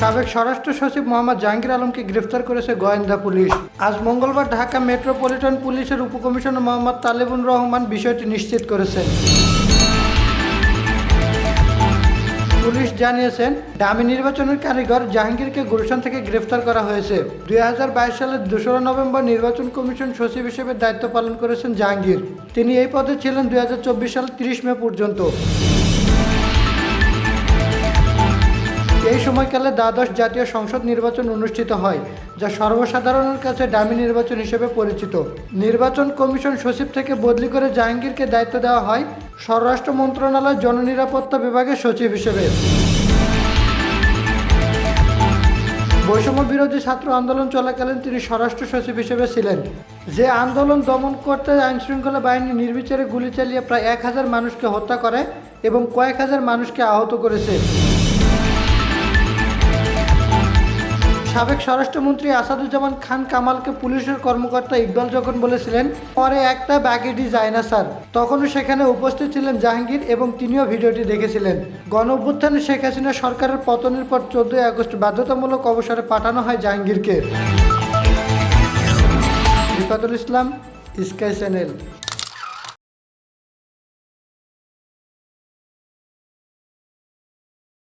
সাবেক স্বরাষ্ট্র সচিব মোহাম্মদ জাহাঙ্গীর আলমকে গ্রেফতার করেছে গোয়েন্দা পুলিশ। আজ মঙ্গলবার ঢাকা মেট্রোপলিটন পুলিশের উপকমিশনার মোহাম্মদ তালেবুর রহমান বিষয়টি নিশ্চিত করেছেন। পুলিশ জানিয়েছেন ডামি নির্বাচনের কারিগর জাহাঙ্গীরকে গুলশান থেকে গ্রেফতার করা হয়েছে। দুই হাজার বাইশ সালের দোসরা নভেম্বর নির্বাচন কমিশন সচিব হিসেবে দায়িত্ব পালন করেছেন জাহাঙ্গীর। তিনি এই পদে ছিলেন দুই সাল তিরিশ মে পর্যন্ত। এই সময়কালে দ্বাদশ জাতীয় সংসদ নির্বাচন অনুষ্ঠিত হয়, যা সর্বসাধারণের কাছে ডামি নির্বাচন হিসেবে পরিচিত। নির্বাচন কমিশন সচিব থেকে বদলি করে জাহাঙ্গীরকে দায়িত্ব দেওয়া হয় স্বরাষ্ট্র মন্ত্রণালয় জননিরাপত্তা বিভাগের সচিব হিসেবে। বৈষম্য বিরোধী ছাত্র আন্দোলন চলাকালীন তিনি স্বরাষ্ট্র সচিব হিসেবে ছিলেন। যে আন্দোলন দমন করতে আইনশৃঙ্খলা বাহিনী নির্বিচারে গুলি চালিয়ে প্রায় এক হাজার মানুষকে হত্যা করে এবং কয়েক হাজার মানুষকে আহত করেছে। সাবেক স্বরাষ্ট্রমন্ত্রী আসাদুজ্জামান খান কামালকে পুলিশের কর্মকর্তা ইকবাল যখন বলেছিলেন, পরে একটা ব্যাগেটি যায় না, স্যার। তখনও সেখানে উপস্থিত ছিলেন জাহাঙ্গীর এবং তিনিও ভিডিওটি দেখেছিলেন। গণ অভ্যুত্থানে শেখ হাসিনা সরকারের পতনের পর চোদ্দই আগস্ট বাধ্যতামূলক অবসরে পাঠানো হয় জাহাঙ্গীরকে। ইসলাম, স্কাই চ্যানেল।